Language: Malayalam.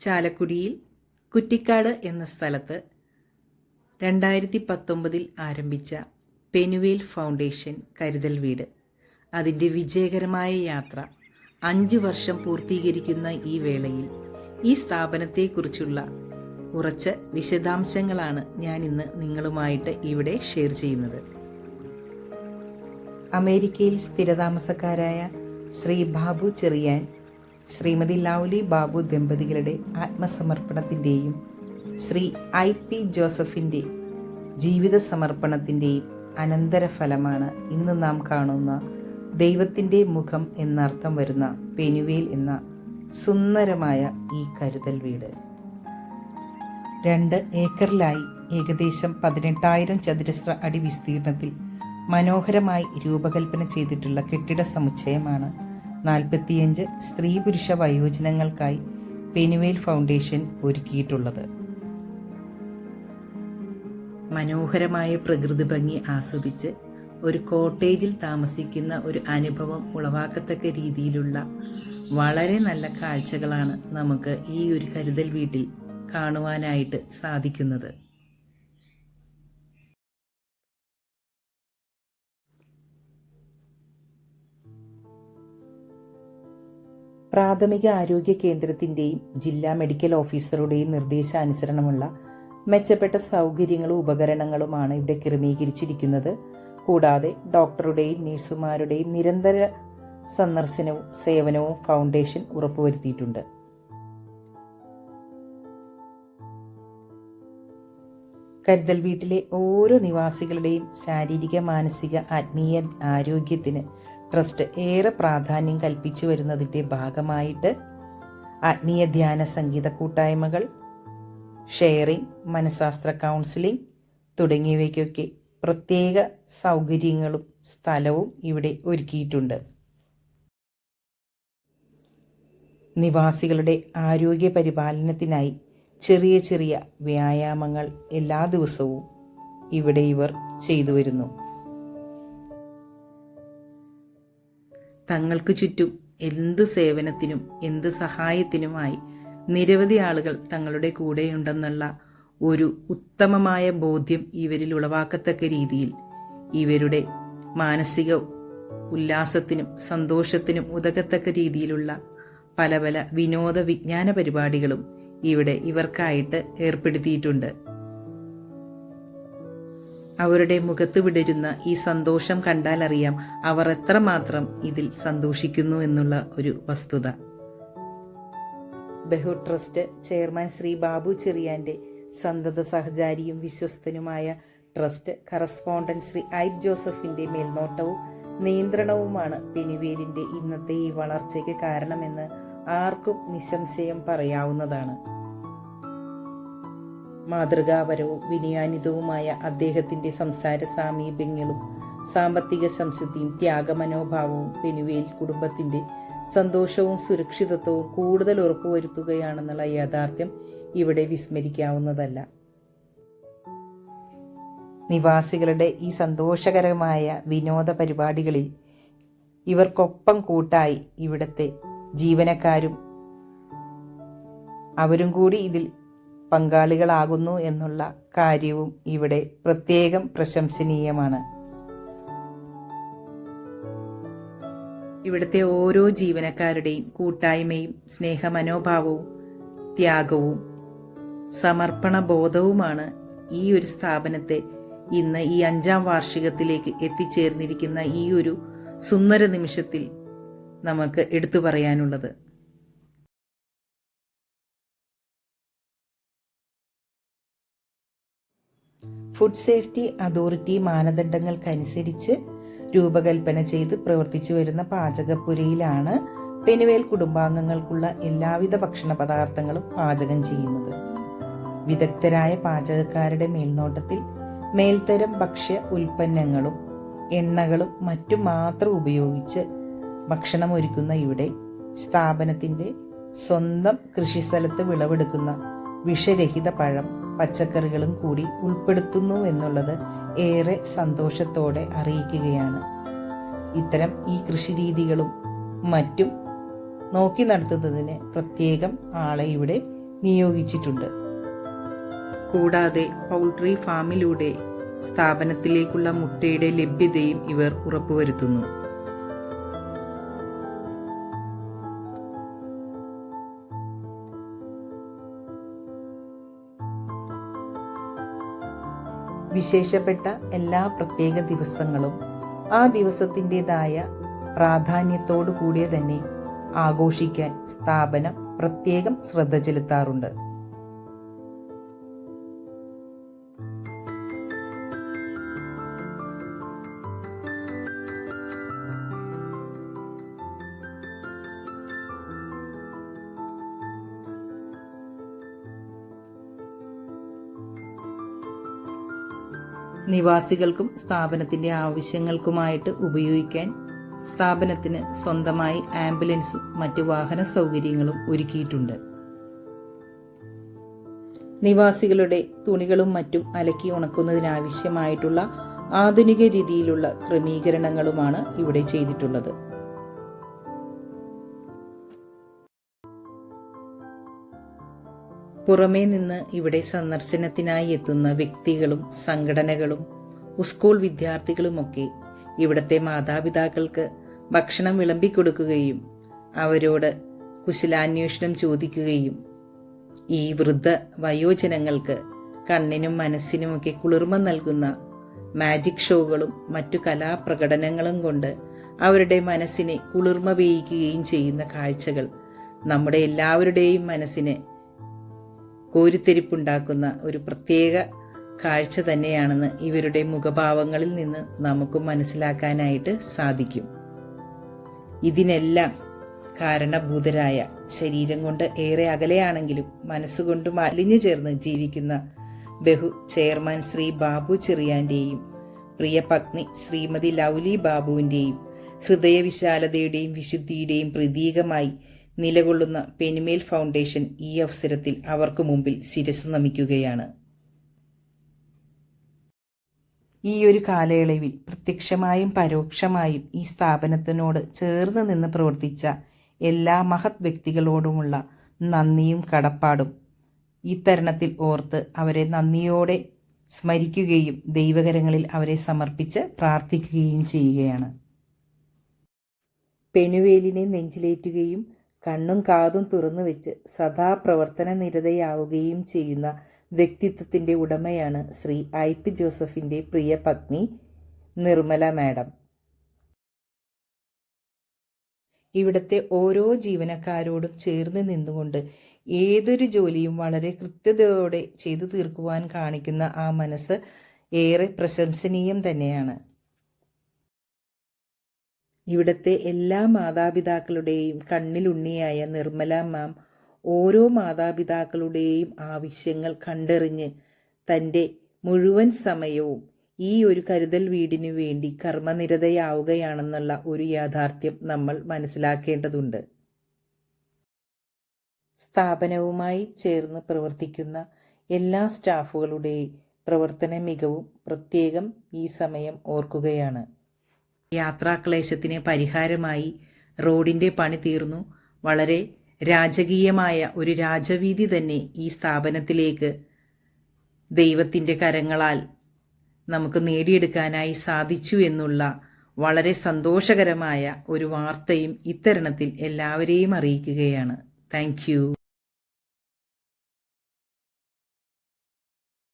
ചാലക്കുടിയിൽ കുറ്റിക്കാട് എന്ന സ്ഥലത്ത് രണ്ടായിരത്തി പത്തൊമ്പതിൽ ആരംഭിച്ച പെനുവേൽ ഫൗണ്ടേഷൻ കരുതൽ വീട്. അതിന്റെ വിജയകരമായ യാത്ര അഞ്ച് വർഷം പൂർത്തീകരിക്കുന്ന ഈ വേളയിൽ ഈ സ്ഥാപനത്തെക്കുറിച്ചുള്ള കുറച്ച് വിശദാംശങ്ങളാണ് ഞാൻ ഇന്ന് നിങ്ങളുമായിട്ട് ഇവിടെ ഷെയർ ചെയ്യുന്നത്. അമേരിക്കയിൽ സ്ഥിരതാമസക്കാരായ ശ്രീ ബാബു ചെറിയാൻ ശ്രീമതി ലൗലി ബാബു ദമ്പതികളുടെ ആത്മസമർപ്പണത്തിന്റെയും ശ്രീ ഐ പി ജോസഫിന്റെ ജീവിത സമർപ്പണത്തിന്റെയും അനന്തരഫലമാണ് ഇന്ന് നാം കാണുന്ന ദൈവത്തിന്റെ മുഖം എന്നർത്ഥം വരുന്ന പെനുവേൽ എന്ന സുന്ദരമായ ഈ കരുതൽ വീട്. രണ്ട് ഏക്കറിലായി ഏകദേശം പതിനെട്ടായിരം ചതുരശ്ര അടി വിസ്തീർണത്തിൽ മനോഹരമായി രൂപകൽപ്പന ചെയ്തിട്ടുള്ള കെട്ടിട സമുച്ചയമാണ് നാൽപ്പത്തിയഞ്ച് സ്ത്രീ പുരുഷ വയോജനങ്ങൾക്കായി പെനുവേൽ ഫൗണ്ടേഷൻ ഒരുക്കിയിട്ടുള്ളത്. മനോഹരമായ പ്രകൃതി ഭംഗി ആസ്വദിച്ച് ഒരു കോട്ടേജിൽ താമസിക്കുന്ന ഒരു അനുഭവം ഉളവാക്കത്തക്ക രീതിയിലുള്ള വളരെ നല്ല കാഴ്ചകളാണ് നമുക്ക് ഈ ഒരു കരുതൽ വീട്ടിൽ കാണുവാനായിട്ട് സാധിക്കുന്നത്. പ്രാഥമിക ആരോഗ്യ കേന്ദ്രത്തിന്റെയും ജില്ലാ മെഡിക്കൽ ഓഫീസറുടെയും നിർദ്ദേശാനുസരണമുള്ള മെച്ചപ്പെട്ട സൗകര്യങ്ങളും ഉപകരണങ്ങളുമാണ് ഇവിടെ ക്രമീകരിച്ചിരിക്കുന്നത്. കൂടാതെ ഡോക്ടറുടെയും നഴ്സുമാരുടെയും നിരന്തര സന്ദർശനവും സേവനവും ഫൗണ്ടേഷൻ ഉറപ്പുവരുത്തിയിട്ടുണ്ട്. കരുതൽ വീട്ടിലെ ഓരോ നിവാസികളുടെയും ശാരീരിക മാനസിക ആത്മീയ ആരോഗ്യത്തിന് ട്രസ്റ്റ് ഏറെ പ്രാധാന്യം കൽപ്പിച്ചു വരുന്നതിന്റെ ഭാഗമായിട്ട് ആത്മീയ ധ്യാന സംഗീത കൂട്ടായ്മകൾ ഷെയറിംഗ് മനഃശാസ്ത്ര കൗൺസിലിംഗ് തുടങ്ങിയവയ്ക്കൊക്കെ പ്രത്യേക സൗകര്യങ്ങളും സ്ഥലവും ഇവിടെ ഒരുക്കിയിട്ടുണ്ട്. നിവാസികളുടെ ആരോഗ്യ പരിപാലനത്തിനായി ചെറിയ ചെറിയ വ്യായാമങ്ങൾ എല്ലാ ദിവസവും ഇവിടെ ഇവർ ചെയ്തു വരുന്നു. തങ്ങൾക്ക് ചുറ്റും എന്ത് സേവനത്തിനും എന്ത് സഹായത്തിനുമായി നിരവധി ആളുകൾ തങ്ങളുടെ കൂടെയുണ്ടെന്നുള്ള ഒരു ഉത്തമമായ ബോധ്യം ഇവരിൽ ഉളവാക്കത്തക്ക രീതിയിൽ ഇവരുടെ മാനസിക ഉല്ലാസത്തിനും സന്തോഷത്തിനും ഉതകത്തക്ക രീതിയിലുള്ള പല പല വിനോദ വിജ്ഞാന പരിപാടികളും ഇവിടെ ഇവർക്കായിട്ട് ഏർപ്പെടുത്തിയിട്ടുണ്ട്. അവരുടെ മുഖത്ത് വിടരുന്ന ഈ സന്തോഷം കണ്ടാൽ അറിയാം അവർ എത്രമാത്രം ഇതിൽ സന്തോഷിക്കുന്നു എന്നുള്ള ഒരു വസ്തുത. ബഹു ട്രസ്റ്റ് ചെയർമാൻ ശ്രീ ബാബു ചെറിയാന്റെ സന്തത സഹചാരിയും വിശ്വസ്തനുമായ ട്രസ്റ്റ് കറസ്പോണ്ടന്റ് ശ്രീ ഐബ് ജോസഫിന്റെ മേൽനോട്ടവും നിയന്ത്രണവുമാണ് പെനുവേലിന്റെ ഇന്നത്തെ ഈ വളർച്ചയ്ക്ക് കാരണമെന്ന് ആർക്കും നിസ്സംശയം പറയാവുന്നതാണ്. മാതൃകാപരവും വിനയാനിതവുമായ അദ്ദേഹത്തിന്റെ സംസാര സാമീപ്യങ്ങളും സാമ്പത്തിക സംശുദ്ധിയും ത്യാഗമനോഭാവവും പെനുവേൽ കുടുംബത്തിന്റെ സന്തോഷവും സുരക്ഷിതത്വവും കൂടുതൽ ഉറപ്പുവരുത്തുകയാണെന്നുള്ള യാഥാർത്ഥ്യം ഇവിടെ വിസ്മരിക്കാവുന്നതല്ല. നിവാസികളുടെ ഈ സന്തോഷകരമായ വിനോദ പരിപാടികളിൽ ഇവർക്കൊപ്പം കൂട്ടായി ഇവിടുത്തെ ജീവനക്കാരും അവരും കൂടി ഇതിൽ പങ്കാളികളാകുന്നു എന്നുള്ള കാര്യവും ഇവിടെ പ്രത്യേകം പ്രശംസനീയമാണ്. ഇവിടുത്തെ ഓരോ ജീവനക്കാരുടെയും കൂട്ടായ്മയും സ്നേഹമനോഭാവവും ത്യാഗവും സമർപ്പണ ബോധവുമാണ് ഈ ഒരു സ്ഥാപനത്തെ ഇന്ന് ഈ അഞ്ചാം വാർഷികത്തിലേക്ക് എത്തിച്ചേർന്നിരിക്കുന്ന ഈ ഒരു സുന്ദര നിമിഷത്തിൽ നമുക്ക് എടുത്തു പറയാനുള്ളത്. ഫുഡ് സേഫ്റ്റി അതോറിറ്റി മാനദണ്ഡങ്ങൾക്കനുസരിച്ച് രൂപകൽപ്പന ചെയ്ത് പ്രവർത്തിച്ചു വരുന്ന പാചകപ്പുരയിലാണ് പെനുവേൽ കുടുംബാംഗങ്ങൾക്കുള്ള എല്ലാവിധ ഭക്ഷണ പദാർത്ഥങ്ങളും പാചകം ചെയ്യുന്നത്. വിദഗ്ധരായ പാചകക്കാരുടെ മേൽനോട്ടത്തിൽ മേൽത്തരം ഭക്ഷ്യ ഉൽപ്പന്നങ്ങളും എണ്ണകളും മറ്റും മാത്രം ഉപയോഗിച്ച് ഭക്ഷണം ഒരുക്കുന്ന ഇവിടെ സ്ഥാപനത്തിന്റെ സ്വന്തം കൃഷിസ്ഥലത്ത് വിളവെടുക്കുന്ന വിഷരഹിത പഴം പച്ചക്കറികളും കൂടി ഉൾപ്പെടുത്തുന്നു എന്നുള്ളത് ഏറെ സന്തോഷത്തോടെ അറിയിക്കുകയാണ്. ഇത്തരം ഈ കൃഷി രീതികളും മറ്റും നോക്കി നടത്തുന്നതിന് പ്രത്യേകം ആളെ ഇവിടെ നിയോഗിച്ചിട്ടുണ്ട്. കൂടാതെ പൗൾട്രി ഫാമിലൂടെ സ്ഥാപനത്തിലേക്കുള്ള മുട്ടയുടെ ലഭ്യതയും ഇവർ ഉറപ്പുവരുത്തുന്നു. വിശേഷപ്പെട്ട എല്ലാ പ്രത്യേക ദിവസങ്ങളും ആ ദിവസത്തിന്റെതായ പ്രാധാന്യത്തോടു കൂടിയ തന്നെ ആഘോഷിക്കാൻ സ്ഥാപനം പ്രത്യേകം ശ്രദ്ധ ചെലുത്താറുണ്ട്. നിവാസികൾക്കും സ്ഥാപനത്തിന്റെ ആവശ്യങ്ങൾക്കുമായിട്ട് ഉപയോഗിക്കാൻ സ്ഥാപനത്തിന് സ്വന്തമായി ആംബുലൻസും മറ്റു വാഹന സൗകര്യങ്ങളും ഒരുക്കിയിട്ടുണ്ട്. നിവാസികളുടെ തുണികളും മറ്റും അലക്കി ഉണക്കുന്നതിനാവശ്യമായിട്ടുള്ള ആധുനിക രീതിയിലുള്ള ക്രമീകരണങ്ങളുമാണ് ഇവിടെ ചെയ്തിട്ടുള്ളത്. പുറമേ നിന്ന് ഇവിടെ സന്ദർശനത്തിനായി എത്തുന്ന വ്യക്തികളും സംഘടനകളും സ്കൂൾ വിദ്യാർത്ഥികളുമൊക്കെ ഇവിടത്തെ മാതാപിതാക്കൾക്ക് ഭക്ഷണം വിളമ്പിക്കൊടുക്കുകയും അവരോട് കുശലാന്വേഷണം ചോദിക്കുകയും ഈ വൃദ്ധ വയോജനങ്ങൾക്ക് കണ്ണിനും മനസ്സിനുമൊക്കെ കുളിർമ നൽകുന്ന മാജിക് ഷോകളും മറ്റു കലാപ്രകടനങ്ങളും കൊണ്ട് അവരുടെ മനസ്സിനെ കുളിർമ വേയിക്കുകയും ചെയ്യുന്ന കാഴ്ചകൾ നമ്മുടെ എല്ലാവരുടെയും മനസ്സിന് കോരിത്തെരിപ്പുണ്ടാക്കുന്ന ഒരു പ്രത്യേക കാഴ്ച തന്നെയാണെന്ന് ഇവരുടെ മുഖഭാവങ്ങളിൽ നിന്ന് നമുക്ക് മനസ്സിലാക്കാനായിട്ട് സാധിക്കും. ഇതിനെല്ലാം കാരണഭൂതരായ ശരീരം കൊണ്ട് ഏറെ അകലെയാണെങ്കിലും മനസ്സുകൊണ്ട് അലിഞ്ഞു ചേർന്ന് ജീവിക്കുന്ന ബഹു ചെയർമാൻ ശ്രീ ബാബു ചെറിയാന്റെയും പ്രിയ പത്നി ശ്രീമതി ലൗലി ബാബുവിന്റെയും ഹൃദയവിശാലതയുടെയും വിശുദ്ധിയുടെയും പ്രതീകമായി നിലകൊള്ളുന്ന പെനിമേൽ ഫൗണ്ടേഷൻ ഈ അവസരത്തിൽ അവർക്ക് മുമ്പിൽ ശിരസ് നമിക്കുകയാണ്. ഈ ഒരു കാലയളവിൽ പ്രത്യക്ഷമായും പരോക്ഷമായും ഈ സ്ഥാപനത്തിനോട് ചേർന്ന് നിന്ന് പ്രവർത്തിച്ച എല്ലാ മഹത് വ്യക്തികളോടുമുള്ള നന്ദിയും കടപ്പാടും ഈ തരുണത്തിൽ ഓർത്ത് അവരെ നന്ദിയോടെ സ്മരിക്കുകയും ദൈവകരങ്ങളിൽ അവരെ സമർപ്പിച്ച് പ്രാർത്ഥിക്കുകയും ചെയ്യുകയാണ്. പെനുവേലിനെ നെഞ്ചിലേറ്റുകയും കണ്ണും കാതും തുറന്നു വെച്ച് സദാ പ്രവർത്തന നിരതയാവുകയും ചെയ്യുന്ന വ്യക്തിത്വത്തിന്റെ ഉടമയാണ് ശ്രീ ഐ പി ജോസഫിന്റെ പ്രിയ പത്നി നിർമ്മല മാഡം. ഇവിടുത്തെ ഓരോ ജീവനക്കാരോടും ചേർന്ന് നിന്നുകൊണ്ട് ഏതൊരു ജോലിയും വളരെ കൃത്യതയോടെ ചെയ്തു തീർക്കുവാൻ കാണിക്കുന്ന ആ മനസ്സ് ഏറെ പ്രശംസനീയം തന്നെയാണ്. ഇവിടുത്തെ എല്ലാ മാതാപിതാക്കളുടെയും കണ്ണിലുണ്ണിയായ നിർമ്മല മാം ഓരോ മാതാപിതാക്കളുടെയും ആവശ്യങ്ങൾ കണ്ടറിഞ്ഞ് തന്റെ മുഴുവൻ സമയവും ഈ ഒരു കരുതൽ വീടിനു വേണ്ടി കർമ്മനിരതയാവുകയാണെന്നുള്ള ഒരു യാഥാർത്ഥ്യം നമ്മൾ മനസ്സിലാക്കേണ്ടതുണ്ട്. സ്ഥാപനവുമായി ചേർന്ന് പ്രവർത്തിക്കുന്ന എല്ലാ സ്റ്റാഫുകളുടെയും പ്രവർത്തന മികവും പ്രത്യേകം ഈ സമയം ഓർക്കുകയാണ്. യാത്രാക്ലേശത്തിന് പരിഹാരമായി റോഡിന്റെ പണി തീർന്നു. വളരെ രാജകീയമായ ഒരു രാജവീതി തന്നെ ഈ സ്ഥാപനത്തിലേക്ക് ദൈവത്തിന്റെ കരങ്ങളാൽ നമുക്ക് നേടിയെടുക്കാനായി സാധിച്ചു എന്നുള്ള വളരെ സന്തോഷകരമായ ഒരു വാർത്തയും ഇത്തരണത്തിൽ എല്ലാവരെയും അറിയിക്കുകയാണ്. താങ്ക്